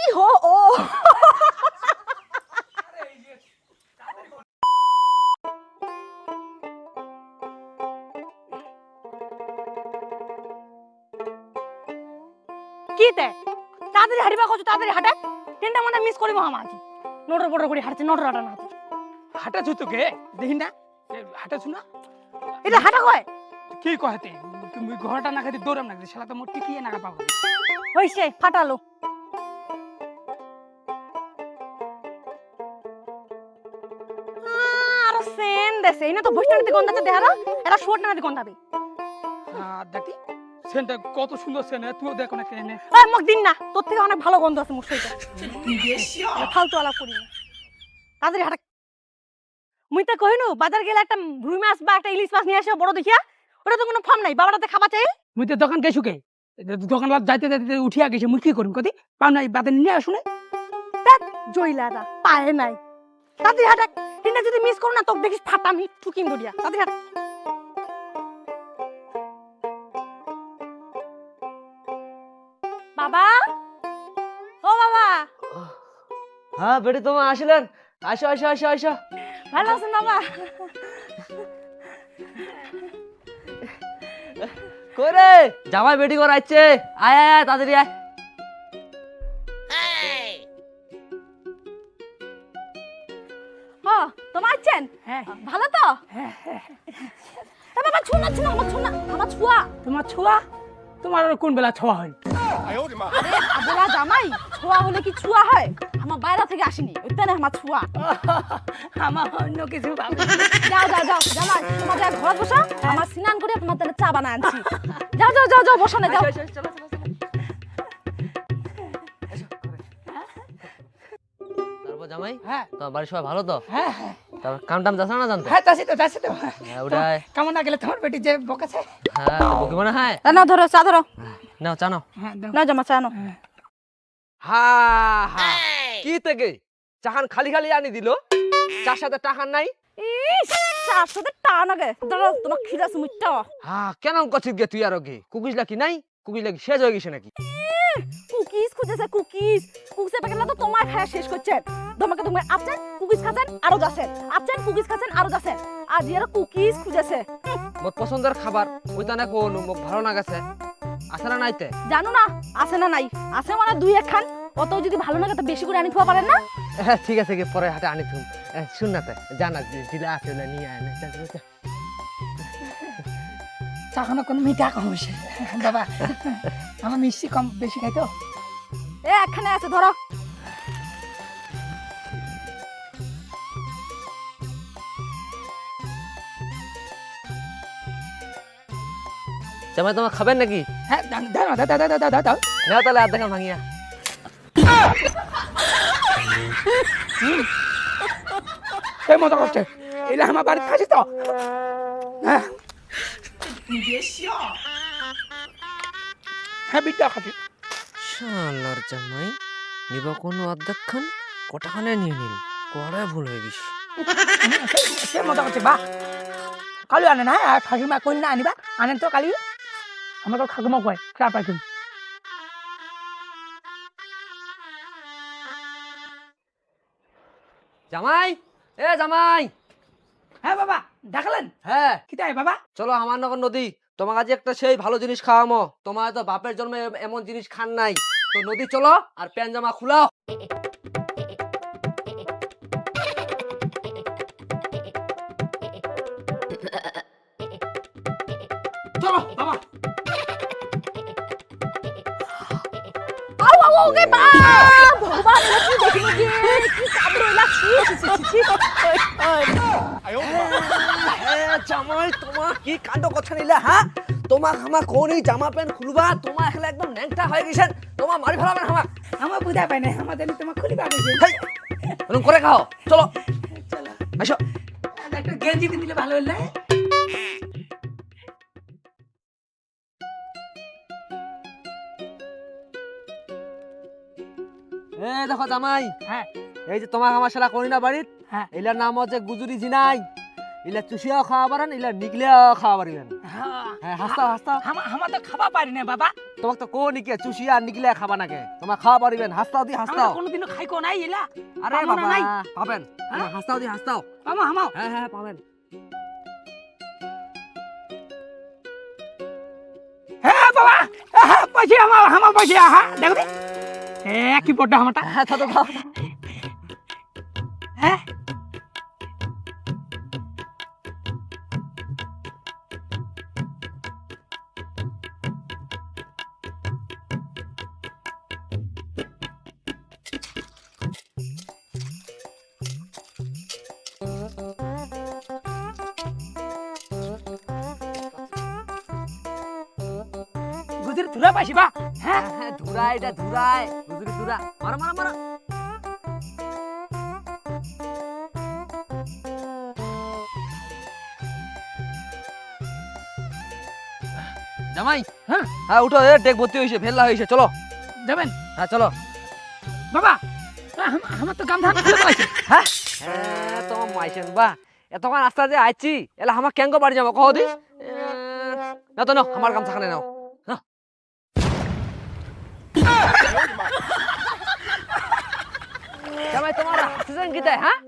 ই হো ও কি তে? তাড়াতাড়ি হাঁটিবা কত তাড়াতাড়ি হাঁটে। তিনটা মানে মিস করিব আমার নটর পটর করে হাঁটছে নটর হাঁটা না। হাঁটাছু তোকে? দেখি না হাঁটাছু না? এটা হাঁটা কয়? কি কহাতে তুমি ঘরটা না দৌড়াম না শালা তো মোর টিকিয়ে নাগা পাবো। হইছে ফাটালো। আর সেন দেশে তো গন্ধাতে এটা শোট নাতে গন্ধাবে আর দেখি। সেনটা কত সুন্দর সেন তুইও দেখো না কেনে এই মক দিন না তোর থেকে অনেক ভালো গন্ধ আছে মোর সইটা ফালতু আলাপ করি না। তাড়াতাড়ি হাঁটা। মুই তো কহিনু বাজার গেলে একটা রুই মাছ বা একটা ইলিশ মাছ নিয়ে আসে বড় দেখিয়া। ওটা তো কোনো ফার্ম নাই বাবাটাতে খাবা চাই? মুই তো দোকান কে দোকান যাইতে যাইতে উঠিয়া গেছে মুই কি করিম কদি? পাও নাই বাদে নিয়ে আসুনে জইলারা পায়ে নাই। তাড়াতাড়ি হাঁটা তিনটা যদি মিস করো না তোকে দেখিস ফাটামি ঠুকিম দড়িয়া তাড়াতাড়ি হাঁটা বাবা? ও বাবা! হ্যাঁ বেটি তোমার আসলেন। আসো আসো আসো আসো। ভালো আছেন বাবা? করে জামাই বেটি করে আসছে আয় আয় আয় তাড়াতাড়ি আয়। ও তোমার আছেন হ্যাঁ। ভালো তো? হ্যাঁ হ্যাঁ। বাবা ছুনা ছুনা আমার ছুনা আমার ছুয়া। তোমার ছুয়া? তোমার কোন বেলা ছোঁয়া হয়? আবলা জামাই ছোয়া হলে কি ছুয়া হয়? আমার বাইরে থেকে আসেনি ওইটা না আমার ছুয়া। আমার অন্য কিছু ভাবো। যাও যাও যাও জামাই তোমার যা ঘর বসা আমার স্নান করে তোমার তাহলে চা বানা আনছি। যাও যাও যাও যাও বসা না যাও। চলো, জামাই হ্যাঁ। তোমার বাড়ির সবাই ভালো তো? হ্যাঁ হ্যাঁ। তারপর কাম টাম যাচ্ছে না জানতো? হ্যাঁ তাসি তো তাসি তো। হ্যাঁ ওটাই। কেমন না গেলে তোমার বেটি যে বকেছে। হ্যাঁ তো বকি মনে হয়? না ধরো চা ধরো। নাও জানো হ্যাঁ না জামা চা নাও হা হা। কি থেকে? চাহান খালি খালি আনি দিল? চার সাথে টাকা নাই? চার সাথে টান আগে ধরো তোমার খিদা সুমিটটা হ্যাঁ কেন করছিস গে তুই আর গে কুকিজ লাকি নাই? কুকিজ লাকি শেষ হয়ে গেছে নাকি? Cookies খুঁজেছে cookies. কুকিজের প্যাকেটটা তো তোমার খায়া শেষ করছে। তোমাকে তুমি আপছেন কুকিজ খাচ্ছেন আরও যাচ্ছেন। আপছেন কুকিজ খাচ্ছেন আরও যাচ্ছেন। আজ এরা কুকিজ খুঁজেছে। মোর পছন্দের খাবার ওইটা না কোন মোক ভালো না গেছে। আছে না নাইতে? জানো না আছে না নাই। আছে মানে দুই একখান। অত যদি ভালো লাগে তো বেশি করে আনি খাওয়া পারেন না? হ্যাঁ ঠিক আছে গে পরে হাতে আনি তুম শুন না তে জানা জিলা আছে না নিয়ে আয় না কোন মিঠা কম হয়েছে বাবা আমার মিষ্টি কম বেশি খাই তো এ একখানে আছে ধরো। জামাই তোমার খাবেন নাকি? হ্যাঁ তাহলে আর দেখা ভাঙিয়া। মজা কোনো ভুল সে মজা কালি আনে না? আনেন তো কালি। আমাকে ঠাকুমা কয় চার পাইছুন জামাই এ জামাই। হ্যাঁ বাবা দেখালেন? হ্যাঁ। কি তাই বাবা? চলো আমার নগর নদী তোমার কাছে একটা সেই ভালো জিনিস খাওয়ামো। তোমার তো বাপের জন্মে এমন জিনিস খান নাই। তো নদী চলো আর প্যান জামা খুলাও। ভগবান কি দেখিনি গে কি কামড় এলা? ছি ছি ছি ছি এ, জামাই তোমার কি কাণ্ড কথা নিলে হ্যাঁ? তোমাক হামা কোন জামা প্যান্ট খুলবা? তোমার এখানে একদম ন্যাংটা হয়ে গেছেন। তোমার মারি ফেলাবেন হামা। আমার বুঝা পাই না জানি তোমার খুলি পাবে করে খাও। চলো। চলো। আসো একটা গেঞ্জি দিলে ভালো হলে। এ দেখো জামাই। হ্যাঁ। এই যে তোমার আমার সারা করি না বাড়ির হ্যাঁ। এলার নাম হচ্ছে গুজুরি জিনাই। ইলা চুষিয়াও খাওয়া পারেন ইলা নিকলিয়াও খাওয়া পারিবেন হ্যাঁ। হ্যাঁ হাসতাও হাসতাও আমার তো খাওয়া পারি না বাবা। তোমাক তো কোন নিকে চুষি আর খাবা নাকে তোমার খাওয়া পারিবেন হাসতাও দি হাসতাও। কোনোদিনও খাই কো নাই এলা। আরে বাবা নাই? পাবেন। হাসতাও দি হাসতাও। আমা হামাও হ্যাঁ হ্যাঁ পাবেন। হ্যাঁ বাবা। হ্যাঁ পয়সা আমার আমার পয়সা হ্যাঁ দেখো দি এ কি আমারটা হ্যাঁ তো গুজরি তুলা পাইছি বা হ্যাঁ? হ্যাঁ হ্যাঁ এটা ধুরাই বুঝলি ধুরা। মারো মারো মারো। জামাই। হ্যাঁ? হ্যাঁ উঠো এ ডেক ভর্তি হয়েছে ফেললা হয়েছে চলো। যাবেন? হ্যাঁ চলো। বাবা আম- আমার তো গাম ধান খুলে পাইছে। হ্যাঁ? হ্যাঁ তোমার মাইছেন বাহ। এতক্ষণ রাস্তা যে আইছি। এলা আমার কেঙ্গ বাড়ি যাব কহ দি। না তো নাও আমার গামছা খানে নাও। কি তাই হ্যাঁ?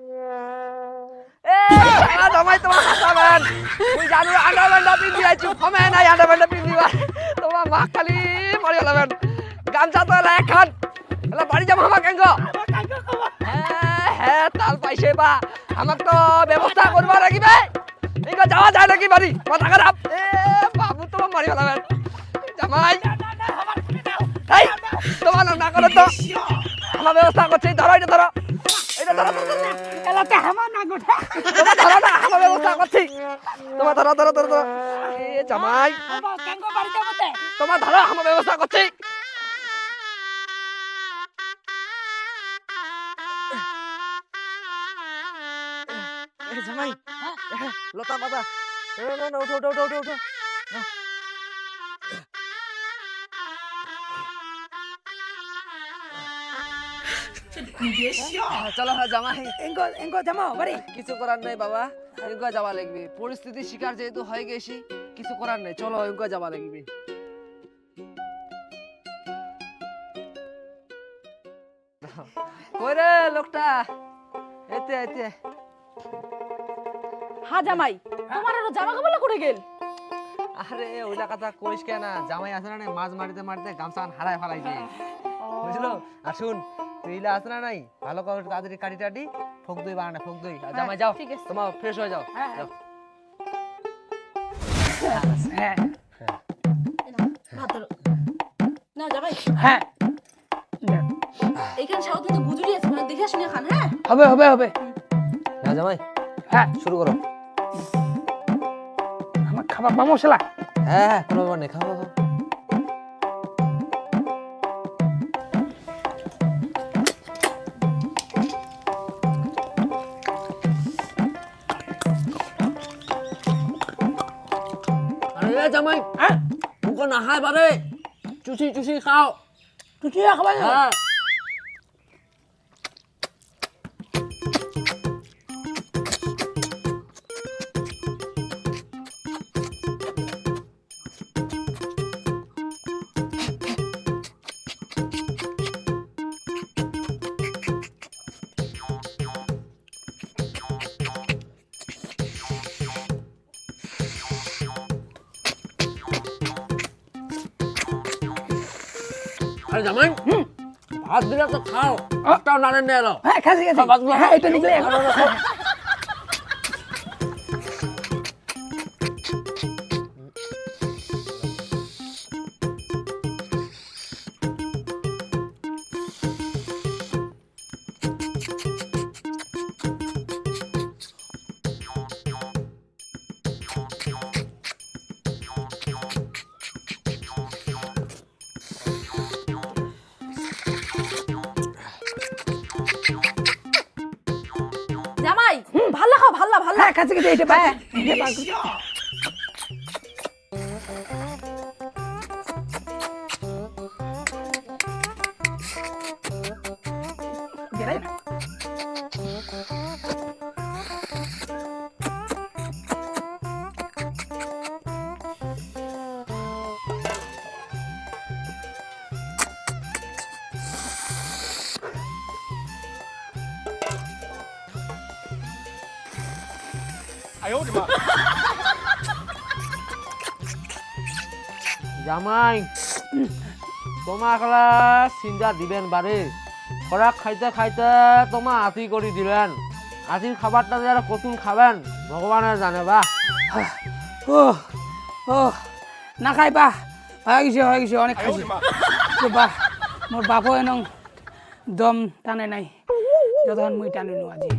জামাই তোমার হাসাবেন তুই জানো আন্ডারব্যান্ডা পিন্ধি আইছি ফমে নাই আন্ডারব্যান্ডা পিন্ধিবা তোমার মা খালি মারি হলাবেন গামছা তো এলা একখান। এলা বাড়ি যাব আমার কেঙ্গ। হ্যাঁ হ্যাঁ তাল পাইছে বা। আমাক তো ব্যবস্থা করবা লাগিবে। ইঙ্গ যাওয়া যায় নাকি বাড়ি? মাথা খারাপ এ বাবু তোমার মারি ফেলাবেন জামাই। এই তোমার না করো তো আমার ব্যবস্থা করছি। ধরো এটা ধরো। এলাতে আমার না গোটা তোমার ধরো না আমার ব্যবস্থা করছি তোমার ধরো ধরো ধরো ধরো এ জামাই তোমার ধরো আমার ব্যবস্থা করছি জামাই হ্যাঁ, লতা পাতা না না উঠো উঠো উঠো উঠো উঠো হ্যাঁ, চলো হ্যাঁ জামাই। এঙ্গ এঙ্গ জামাও বাড়ি। কিছু করার নেই বাবা। এগুলো যাওয়া লাগবে। পরিস্থিতির শিকার যেহেতু হয়ে গেছি কিছু করার নেই। চলো এগুলো যাওয়া লাগবে। কই রে লোকটা? এতে এতে। হ্যাঁ জামাই তোমার আরও জামা কাপড় করে গেল? আরে ওইলা কথা কইস কেন? জামাই আছে না মাছ মারিতে মারিতে গামছা হারায় ফেলাইছে। বুঝলো? আর শুন ইলা আছে না নাই? ভালো করে তাড়াতাড়ি কাটি টাটি ফোক দই বানানে ফোক দই। জামাই যাও ঠিক আছে। তোমার ফ্রেশ হয়ে যাও। হ্যাঁ, যাও। হ্যাঁ। ধরো। না জামাই। হ্যাঁ। এইখানে সাউথ কিন্তু গুজুরি আছে মানে দেখে শুনে খান হ্যাঁ? হবে হবে হবে। হ্যাঁ জামাই হ্যাঁ। শুরু করো। আমার খাবার বা মশলা? হ্যাঁ হ্যাঁ কোনো ব্যাপার নেই খাও খাও, জামাই হ্যাঁ মুখো নাখায় বারে চুষি চুষি খাওঁ। তুই খাবার হ্যাঁ। আরে জামাই ভাত দিলে তো খাও ভাতটাও নাড়েন নিয়ে এলো। হ্যাঁ খাসি খাসি হ্যাঁ এটা নিকলে ভালো ভালো হ্যাঁ খাসি জামাই তোমাক চিন্তা দিবেন বারে খরাক খাইতে খাইতে তোমার আতি করে দিলেন। আতির খাবারটা যে কতুন খাবেন ভগবানের জানে বা। ও ও না খাই বা। হয়ে গেছে হয়ে গেছে অনেক খাইছি। বা মোর বাপও এনং দম টানে নাই। যতক্ষণ মুই টানিনো আজি।